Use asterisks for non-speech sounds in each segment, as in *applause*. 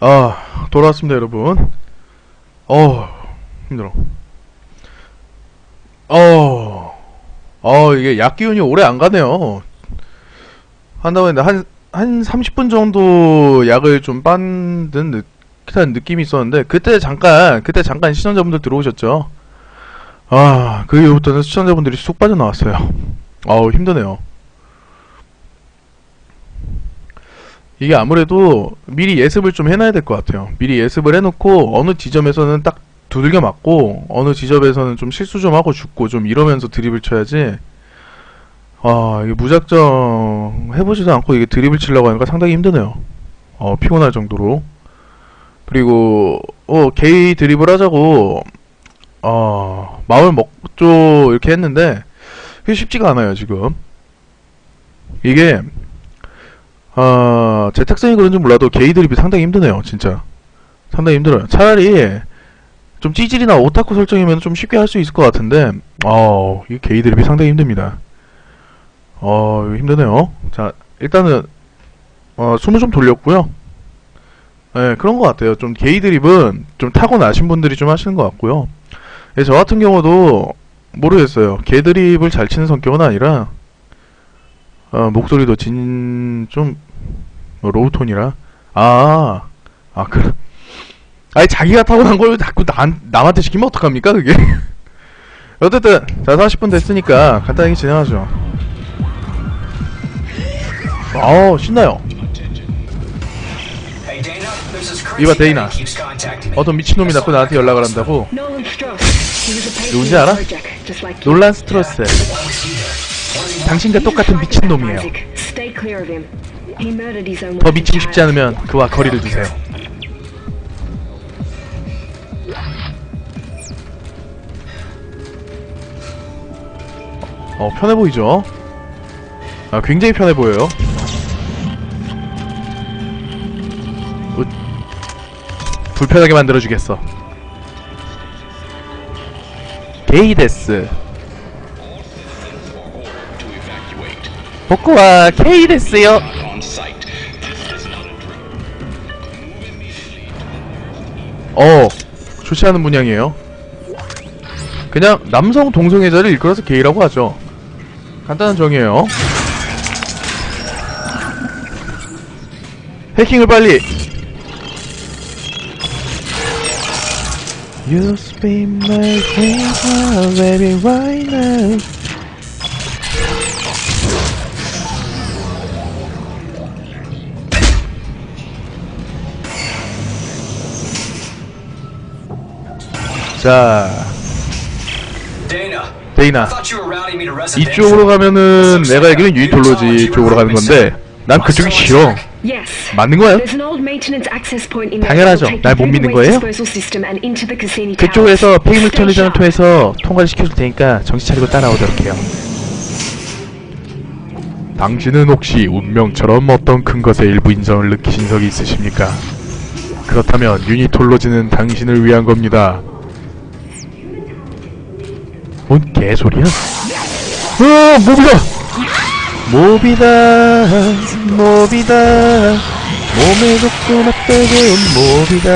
아, 돌아왔습니다, 여러분. 어, 힘들어. 어, 어, 이게 약 기운이 오래 안 가네요. 한다고 했는데, 한, 한 30분 정도 약을 좀빤 듯, 듯한 느낌이 있었는데, 그때 잠깐, 그때 잠깐 시청자분들 들어오셨죠? 아, 그 이후부터는 시청자분들이 쑥 빠져나왔어요. 어우, 힘드네요. 이게 아무래도 미리 예습을 좀 해놔야 될 것 같아요. 미리 예습을 해놓고 어느 지점에서는 딱 두들겨 맞고 어느 지점에서는 좀 실수 좀 하고 죽고 좀 이러면서 드립을 쳐야지. 아 이게 무작정 해보지도 않고 이게 드립을 치려고 하니까 상당히 힘드네요. 어 피곤할 정도로. 그리고 어 게이 드립을 하자고 어 마음을 먹죠 이렇게 했는데 그게 쉽지가 않아요 지금. 이게 아, 제 특성이 그런지 몰라도 게이 드립이 상당히 힘드네요, 진짜. 상당히 힘들어요. 차라리 좀 찌질이나 오타쿠 설정이면 좀 쉽게 할 수 있을 것 같은데, 어, 이 게이 드립이 상당히 힘듭니다. 어, 힘드네요. 자, 일단은, 어, 숨을 좀 돌렸고요. 예, 그런 것 같아요. 좀 게이 드립은 좀 타고나신 분들이 좀 하시는 것 같고요. 예, 저 같은 경우도 모르겠어요. 게 드립을 잘 치는 성격은 아니라, 어, 목소리도 진, 좀, 뭐 로우톤이라. 아, 아, 그, 아니, 자기가 타고난 걸 자꾸 남, 남한테 시키면 어떡합니까, 그게? *laughs* 어쨌든, 자, 40분 됐으니까 간단하게 진행하죠. 어 신나요. 이봐 데이나 어떤 미친놈이 자꾸 나한테 연락을 한다고? 누군지 알아? 알아? 놀란 스트러스. 당신과 똑같은 미친놈이에요. 더 미치고 싶지 않으면 그와 거리를 두세요. 어, 편해 보이죠? 아, 굉장히 편해 보여요. 우- 불편하게 만들어주겠어. 게이데스. 복구와 게이데스요. 어, 좋지 않은 문양이에요. 그냥 남성 동성애자를 일컬어서 게이라고 하죠. 간단한 정의예요. 해킹을 빨리. You spin my head, baby, right now. 자, 데이나. 이쪽으로 가면은 내가 알기로는 유니톨로지 쪽으로 가는 건데 난 그쪽이 싫어. 맞는 거예요? 당연하죠. 날 못 믿는 거예요? 그쪽에서 폐기물 처리장을 통해서 통과를 시켜줄 테니까 정신 차리고 따라오도록 해요. 당신은 혹시 운명처럼 어떤 큰 것에 일부 인정을 느끼신 적이 있으십니까? 그렇다면 유니톨로지는 당신을 위한 겁니다. 뭔 개소리야? 어, 모비다! 모비다, 모비다, 몸에 좋고 나쁘게 모비다,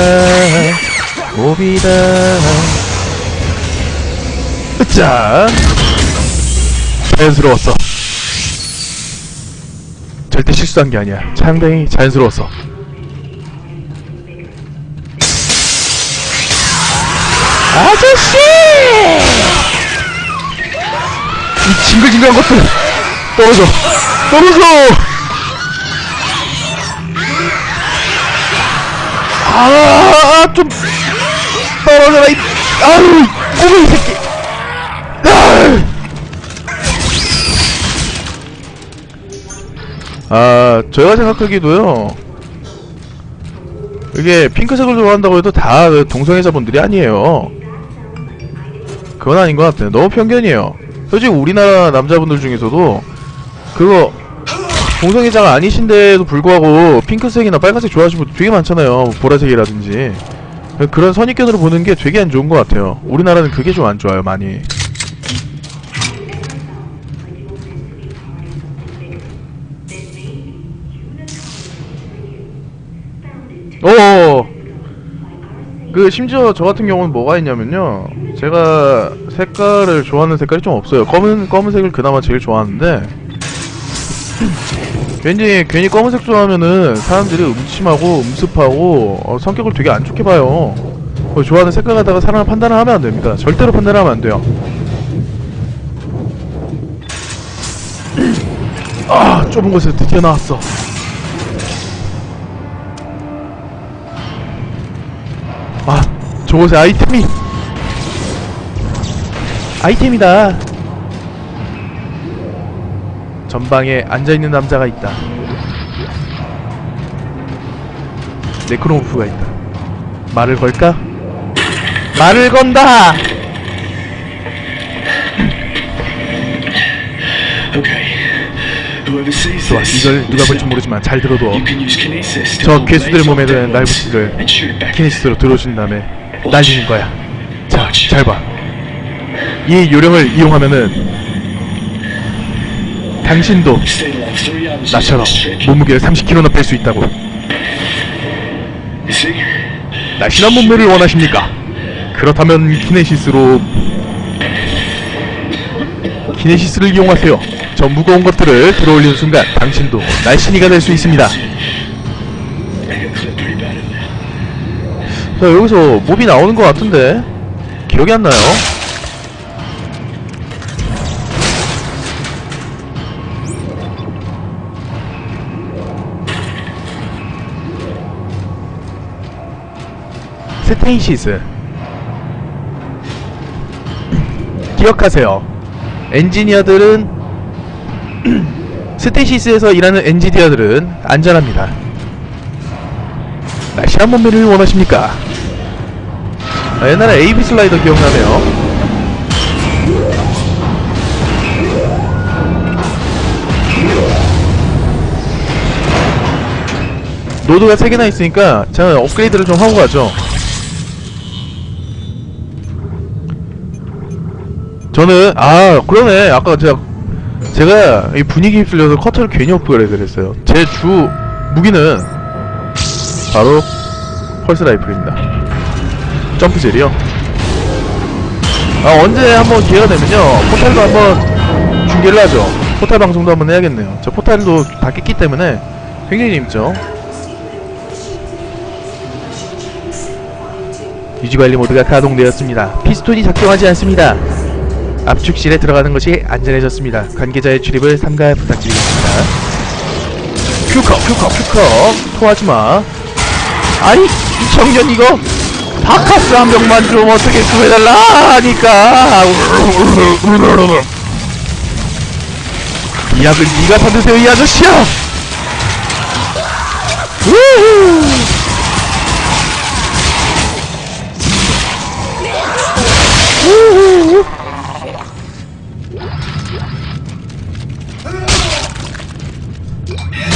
모비다. 자, 자연스러웠어. 절대 실수한 게 아니야. 상당히 자연스러웠어. 아저씨! 이 징글징글한 것들. 떨어져. 떨어져. 아좀 떨어져라 이 아유 꼬맹이 새끼. 아 제가 생각하기도요. 이게 핑크색을 좋아한다고 해도 다그 동성애자분들이 아니에요. 그건 아닌 것 같아요. 너무 편견이에요 솔직히 우리나라 남자분들 중에서도 그거 동성애자가 아니신데도 불구하고 핑크색이나 빨간색 좋아하시는 분 되게 많잖아요 보라색이라든지 그런 선입견으로 보는 게 되게 안 좋은 것 같아요 우리나라는 그게 좀 안 좋아요 많이 오! 어. 그 심지어 저 같은 경우는 뭐가 있냐면요. 제가 색깔을 좋아하는 색깔이 좀 없어요. 검은 검은색을 그나마 제일 좋아하는데 괜히 괜히 검은색 좋아하면은 사람들이 음침하고 음습하고 어, 성격을 되게 안 좋게 봐요. 어, 좋아하는 색깔 갖다가 사람을 판단을 하면 안 됩니다. 절대로 판단하면 안 돼요. 아, 좁은 곳에 드디어 나왔어. 저곳에 아이템이 아이템이다. 전방에 앉아있는 남자가 있다. 네크로모프가 있다. 말을 걸까? 말을 건다! 좋아, 이걸 누가 볼지 모르지만 잘 들어둬. 저 괴수들 laser 몸에 드는 device 날붙이를 and shoot it back. 키네시스로 들어준 다음에 날리는 거야. 자, 잘 봐. 이 요령을 이용하면은 당신도 나처럼. 몸무게를 30kg나 뺄 수 있다고. 날씬한 몸매를 원하십니까? 그렇다면 키네시스로 키네시스를 이용하세요. 저 무거운 것들을 들어올리는 순간 당신도 날씬이가 될 수 있습니다. 자 여기서 몹이 나오는 것 같은데 기억이 안 나요. 스테이시스 기억하세요. 엔지니어들은 *clears throat* 스테이시스에서 일하는 엔지니어들은 안전합니다. 날씬한 몸매를 원하십니까? 아, 옛날에 AB 슬라이더 기억나네요. 노드가 3개나 있으니까 제가 업그레이드를 좀 하고 가죠. 저는 아 그러네 아까 제가 제가 이 분위기 휩쓸려서 커터를 괜히 업그레이드를 했어요. 제 주 무기는 바로 펄스 라이플입니다. 점프젤이요. 아 언제 한번 기회가 되면요 포탈도 한번 중계를 하죠. 포탈 방송도 한번 해야겠네요. 저 포탈도 다 깼기 때문에 굉장히 재밌죠. 유지관리 모드가 가동되었습니다. 피스톤이 작동하지 않습니다. 압축실에 들어가는 것이 안전해졌습니다. 관계자의 출입을 삼가 부탁드리겠습니다. 큐커 큐커 큐커 토하지마 아니 이 청년 이거 바카스 한 병만 좀 어떻게 구해달라 하니까 이 약을 네가 받으세요 이 아저씨야 우후. 우후.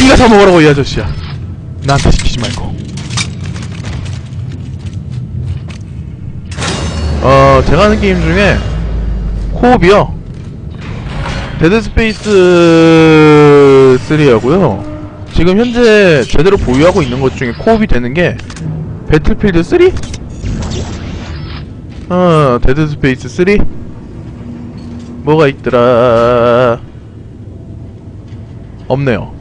네가 사 먹으라고 이 아저씨야 나한테 시키지 말고 어 제가 하는 게임 중에 코옵이요 데드 스페이스 3하고요 지금 현재 제대로 보유하고 있는 것 중에 코옵이 되는 게 배틀필드 3? 어 데드 스페이스 3? 뭐가 있더라 없네요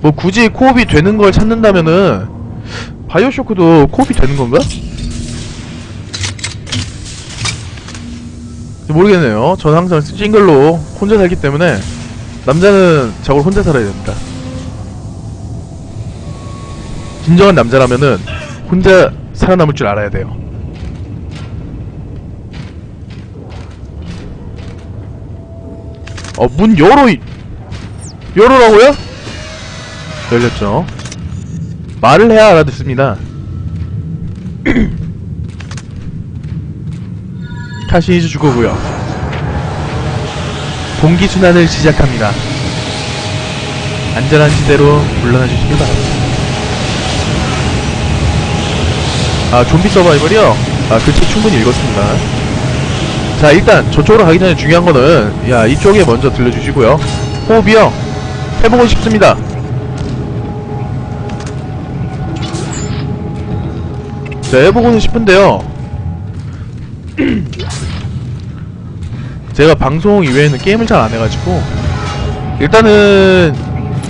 뭐 굳이 코옵이 되는 걸 찾는다면은 바이오쇼크도 코옵이 되는 건가? 모르겠네요. 저는 항상 싱글로 혼자 살기 때문에 남자는 저걸 혼자 살아야 됩니다. 진정한 남자라면은 혼자 살아남을 줄 알아야 돼요. 어, 문 열어, 이- 열어라고요? 열렸죠. 말을 해야 알아듣습니다. 카시니즈 주거고요. 공기 순환을 시작합니다. 안전한 지대로 물러나 주시기 바랍니다. 아 좀비 서바이벌이요? 아그책 충분히 읽었습니다. 자 일단 저쪽으로 가기 전에 중요한 거는 야 이쪽에 먼저 들려주시고요. 호흡이요. 해보고 싶습니다. 네, 해보고는 싶은데요. *clears throat* 제가 방송 이외에는 게임을 잘 안 해가지고 일단은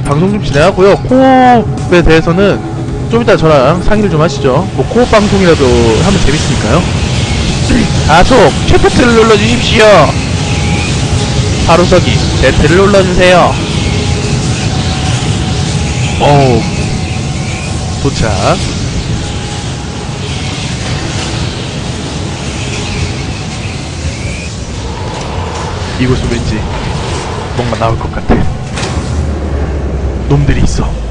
방송 좀 진행하고요. 코업에 대해서는 좀 이따 저랑 상의를 좀 하시죠. 뭐 코업 방송이라도 하면 재밌으니까요. *clears throat* 아속 최프트를 눌러주십시오. 하루석이 배트를 눌러주세요. 어우 도착. 이곳은 왠지 뭔가 나올 것 같아. 놈들이 있어.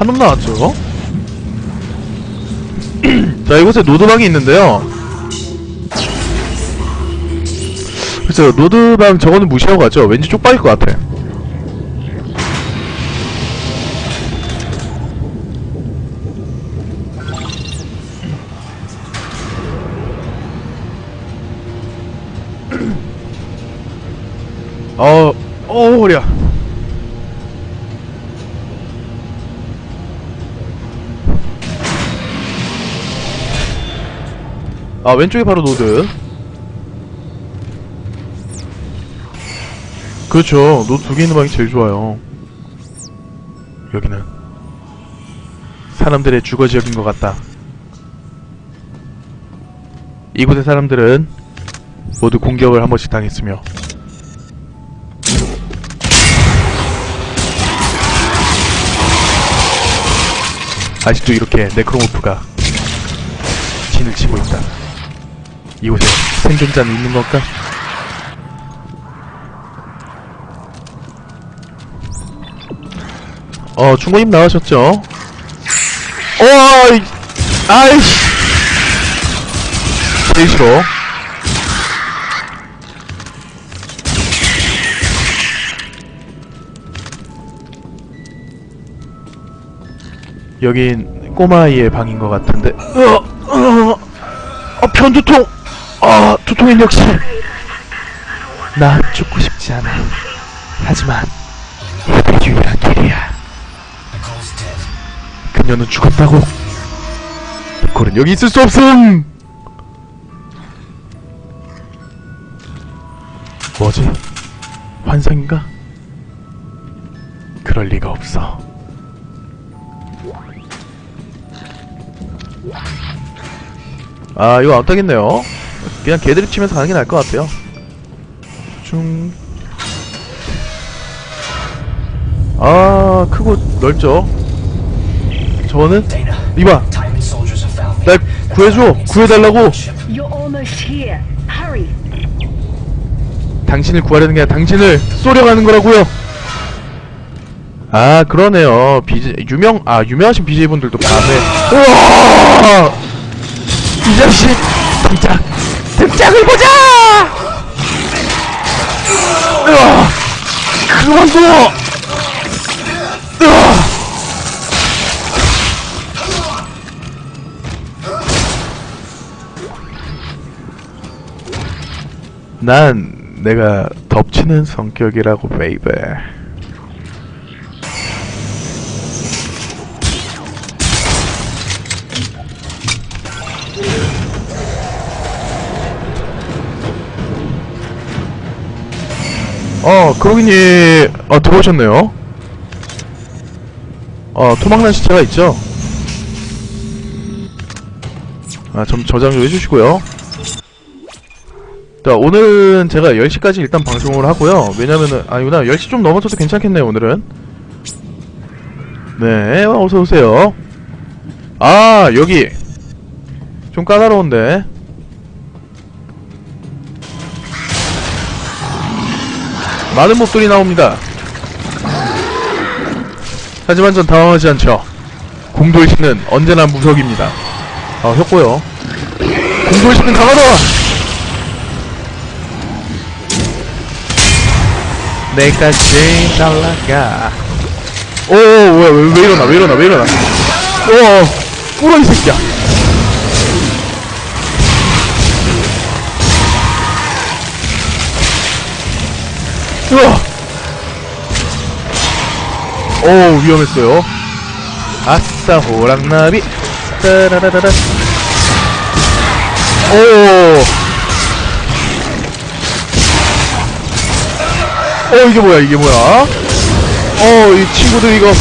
한놈 나왔죠? *clears throat* 자, 이곳에 노드방이 있는데요. 그쵸, 노드방 저거는 무시하고 가죠. 왠지 쪽박일 것 같아. *clears throat* 어, 어, 허리야. 아 왼쪽이 바로 노드. 그렇죠. 노드 두 개 있는 방이 제일 좋아요. 여기는. 사람들의 주거지역인 것 같다. 이곳의 사람들은 모두 공격을 한 번씩 당했으며. 아직도 이렇게 네크로모프가 진을 치고 있다 이곳에 생존자는 있는 걸까? 어, 중고님 나가셨죠? 어, 아이, 아이씨. 싫어. 여긴 꼬마아이의 방인 것 같은데. 어, 어, 어, 편두통! 아, 두통인 역시. 나 죽고 싶지 않아. 하지만, 이게 유일한 길이야. 그녀는 죽었다고. 니콜은 여기 있을 수 없음! 뭐지? 환상인가? 그럴 리가 없어. 아 이거 안 따겠네요 그냥 개드립 치면서 가는 게 나을 것 같아요. 중... 아 크고 넓죠? 저거는 리바. 날 구해줘. 구해달라고. 당신을 구하려는 게 아니라 당신을 쏘려가는 거라고요. 아 그러네요. BJ 유명 아 유명하신 BJ분들도 밤에. 우와! 이 자식! 등짝 등짝을 보자! 으아! 그만둬! 으아! 난 내가 덮치는 성격이라고 베이베 어 크로기님 어 들어오셨네요 어 토막난 시체가 있죠 아 좀 저장 좀 해주시고요 자, 오늘은 제가 10시까지 일단 방송을 하고요. 왜냐면은, 아니구나. 10시 좀 넘어져도 괜찮겠네요, 오늘은. 네, 어서오세요. 아, 여기. 좀 까다로운데. 많은 몹들이 나옵니다. 하지만 전 당황하지 않죠. 공돌신은 언제나 무석입니다. 아, 협고요. 공돌신은 강하다! 내가 제일 잘 나가. 오, 뭐야, 왜, 왜 이러나, 왜 이러나, 왜 이러나. 오, 꿇어, 이 새끼야. 우와! 오, 위험했어요. 아싸, 호랑나비. 따라라라라. 오! 어, 이게 뭐야, 이게 뭐야? 어, 이 친구들 이거.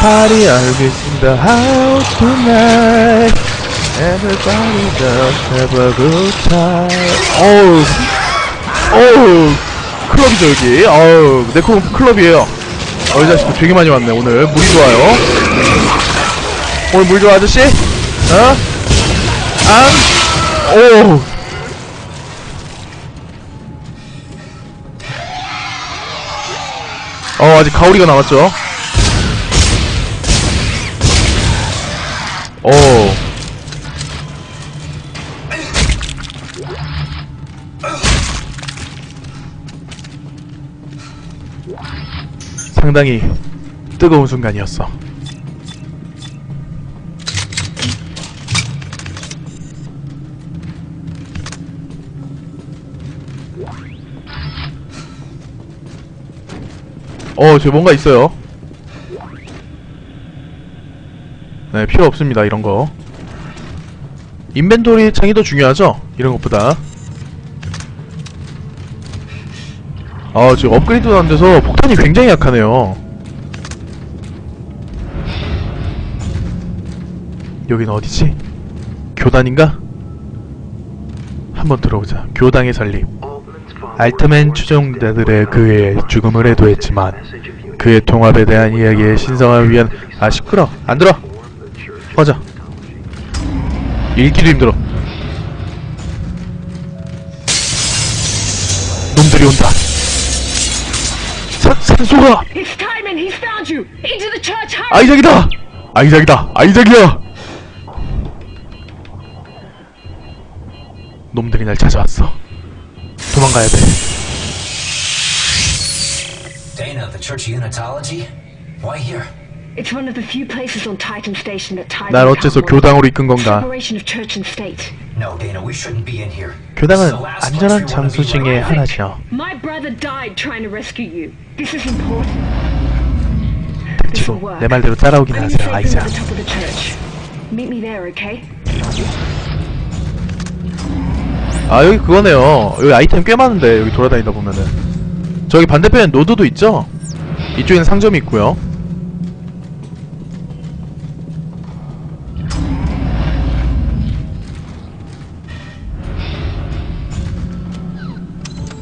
Party 알겠습니다. How tonight. Everybody just have a good time. 어우, 어우, 클럽이죠, 여기. 어우, 네코 클럽이에요. 어, 이 자식들 되게 많이 왔네, 오늘. 물이 좋아요. 오늘 물 좋아, 아저씨? 어? 안? 오! 어, 아직 가오리가 남았죠? 오. 상당히 뜨거운 순간이었어. 어, 저 뭔가 있어요. 네, 필요 없습니다, 이런 거. 인벤토리 창이 더 중요하죠? 이런 것보다. 아, 지금 업그레이드도 안 돼서 폭탄이 굉장히 약하네요. 여긴 어디지? 교단인가? 한번 들어보자. 교당의 살림. 알트맨 추종자들의 그의 죽음을 애도했지만 그의 통합에 대한 이야기의 신성을 위한 아 시끄러 안 들어 꺼져 읽기도 힘들어 산, 산소가 It's Timon! He's found you! Into the church! Hurry! 아이작이다 아이작이다 아이작이야 놈들이 날 찾아왔어 도망가야 돼 Dana the Church of Unitology? Why here? It's one of the few places on Titan Station that Titan 날 어째서. 교당으로 이끈 건가 Separation of church and state. No, Dana, we shouldn't be in here. 교당은 안전한 장소 중에 하나죠 My brother died trying to rescue you. This is important. This 닥치고. 내 말대로 따라오긴 I'm 하세요 아이작 at the top of the church. Meet me there, okay? 아 여기 그거네요 여기 아이템 꽤 많은데 여기 돌아다니다 보면은 저기 반대편에 노드도 있죠? 이쪽에는 상점이 있고요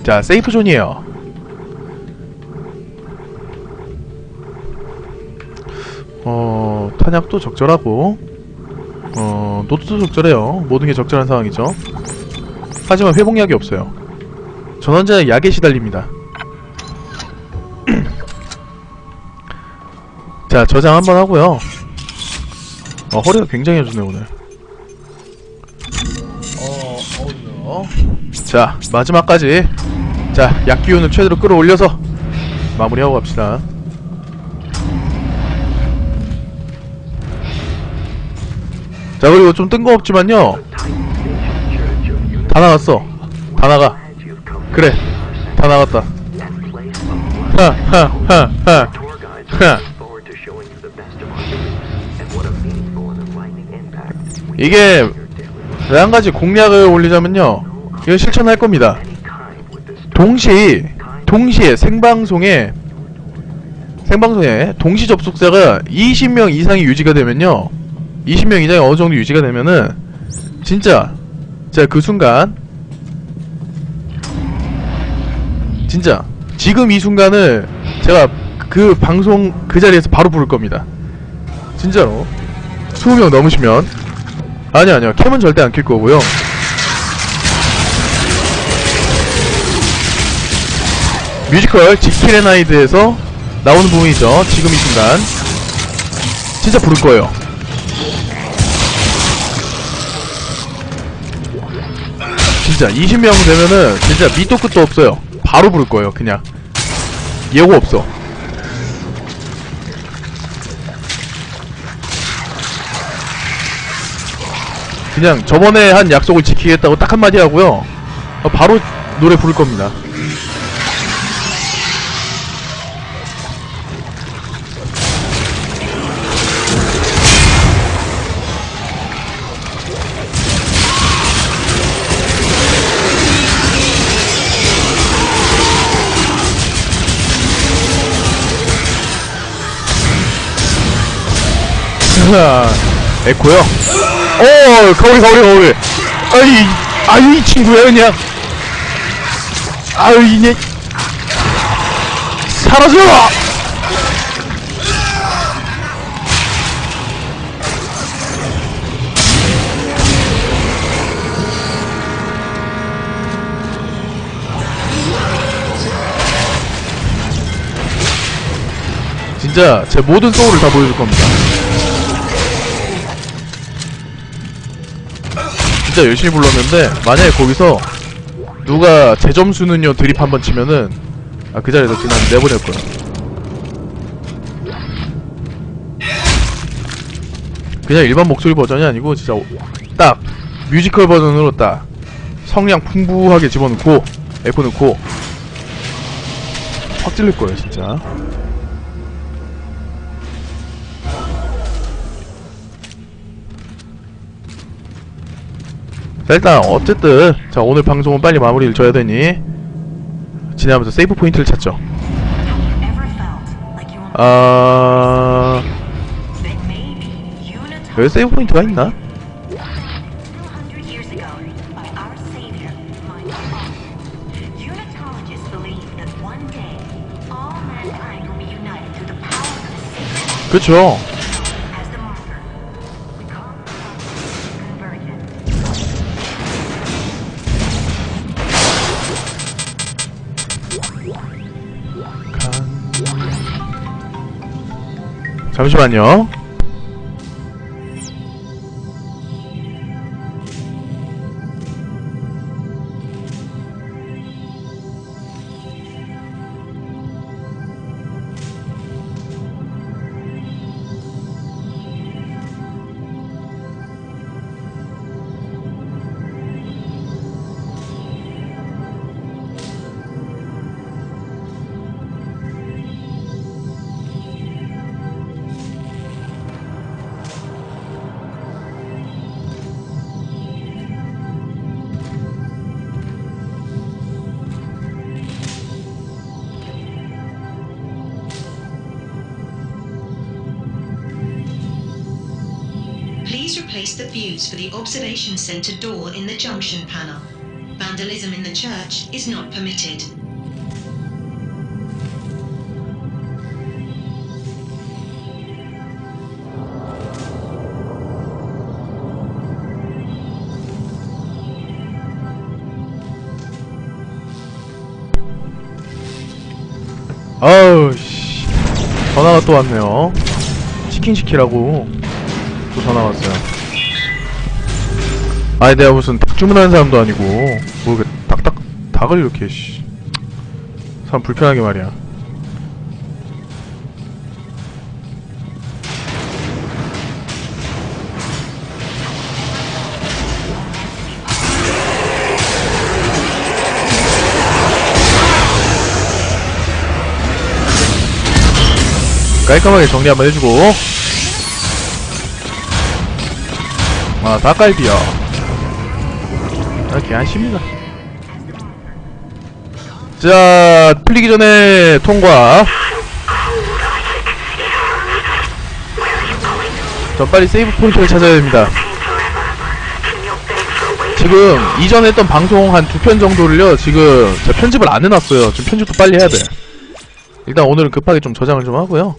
자 세이프 존이에요 어 탄약도 적절하고 어 노트도 적절해요 모든 게 적절한 상황이죠 하지만 회복약이 없어요. 전 언제나 약에 시달립니다. *clears throat* 자, 저장 한번 하고요. 어, 허리가 굉장히 좋네 오늘. 어, 어, 자, 마지막까지. 자, 약 기운을 최대로 끌어올려서 마무리하고 갑시다. 자, 그리고 좀 뜬금없지만요. 다 나갔어. 다 나가. 그래. 다 나갔다. 이게 왜한 가지 공략을 올리자면요. 이거 실천할 겁니다. 동시 동시에 생방송에 생방송에 동시 접속자가 20명 이상이 유지가 되면요. 20명 이상이 어느 정도 유지가 되면은 진짜 자, 그 순간 진짜 지금 이 순간을 제가 그 방송 그 자리에서 바로 부를 겁니다. 진짜로 20명 넘으시면 아니 아니요. 캠은 절대 안 킬 거고요. 뮤지컬 지킬앤하이드에서 나오는 부분이죠. 지금 이 순간 진짜 부를 거예요. 진짜 20명 되면은 진짜 밑도 끝도 없어요. 바로 부를 거예요. 그냥 예고 없어. 그냥 저번에 한 약속을 지키겠다고 딱 한마디 하고요. 어, 바로 노래 부를 겁니다. 에코요. 오, 거울, 거울, 거울. 아이, 아유, 이 친구야, 그냥. 아유, 이게. 사라져! 진짜 제 모든 소울을 다 보여줄 겁니다. 진짜 열심히 불렀는데 만약에 거기서 누가 제 점수는요 드립 한 번 치면은 아 그 자리에서 그냥 내보낼 거야. 그냥 일반 목소리 버전이 아니고 진짜 오- 딱 뮤지컬 버전으로 딱 성량 풍부하게 집어넣고 에코 넣고 확 찔릴 거예요 진짜. 자 일단 어쨌든 자 오늘 방송은 빨리 마무리를 져야 되니 진행하면서 세이브 포인트를 찾죠 아... 여기 세이브 포인트가 있나? 200 years 잠시만요 replace the fuse for the observation center door in the junction panel. Vandalism in the church is not permitted. 아우 씨 전화가 또 왔네요 치킨 시키라고 또 전화 왔어요 아니 내가 무슨 닭 주문하는 사람도 아니고 뭐 이렇게 닭닭 닭을 이렇게 씨. 사람 불편하게 말이야. 깔끔하게 정리 한번 해주고. 아 닭갈비야 이렇게 안심니다. 자 풀리기 전에 통과. 저 빨리 세이브 포인트를 찾아야 됩니다. 지금 이전에 했던 방송 한 두 편 정도를요 지금 제가 편집을 안 해놨어요. 지금 편집도 빨리 해야 돼. 일단 오늘은 급하게 좀 저장을 좀 하고요.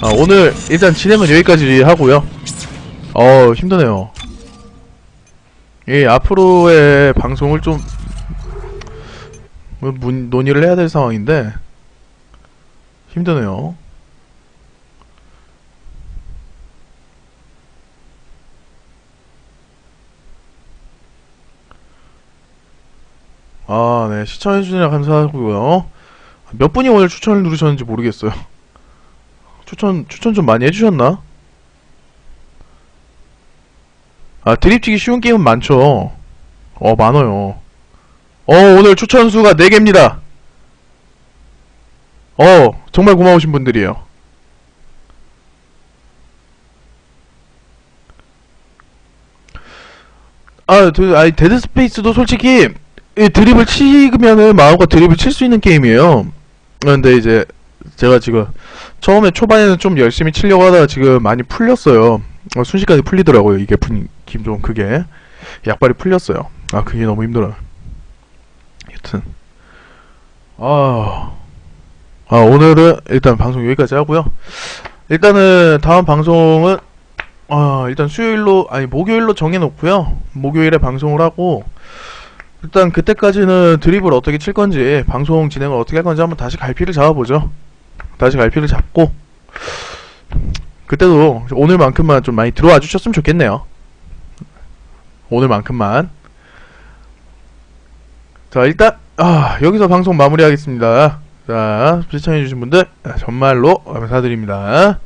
아, 오늘 일단 진행은 여기까지 하고요. 어 힘드네요. 예, 앞으로의 방송을 좀 뭐, 문, 논의를 해야 될 상황인데 힘드네요. 아, 네. 시청해주셔서 감사하고요. 몇 분이 오늘 추천을 누르셨는지 모르겠어요. 추천, 추천 좀 많이 해주셨나? 아, 드립치기 쉬운 게임은 많죠. 어, 많아요. 어, 오늘 추천 수가 4개입니다. 어, 정말 고마우신 분들이에요. 아, 그, 아니, 데드 스페이스도 솔직히, 이 드립을 치면은 마우가 드립을 칠 수 있는 게임이에요. 근데 이제, 제가 지금, 처음에 초반에는 좀 열심히 치려고 하다가 지금 많이 풀렸어요. 어, 순식간에 풀리더라고요. 이게 분, 김, 좀 그게. 약발이 풀렸어요. 아, 그게 너무 힘들어요. 여튼. 아, 아, 오늘은 일단 방송 여기까지 하고요. 일단은 다음 방송은 아, 일단 수요일로 아니 목요일로 정해 놓고요. 목요일에 방송을 하고 일단 그때까지는 드립을 어떻게 칠 건지 방송 진행을 어떻게 할 건지 한번 다시 갈피를 잡아 보죠. 다시 갈피를 잡고 그때도 오늘만큼만 좀 많이 들어와 주셨으면 좋겠네요. 오늘만큼만. 자, 일단 아, 여기서 방송 마무리하겠습니다. 자, 시청해주신 분들 아, 정말로 감사드립니다.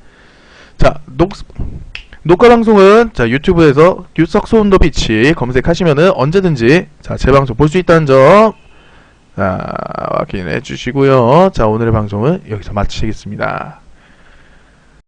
자, 녹, 녹화 방송은 자 유튜브에서 뉴석소 온더 비치 검색하시면은 언제든지 자 재방송 볼 수 있다는 점 자, 확인해 주시고요. 자, 오늘의 방송은 여기서 마치겠습니다.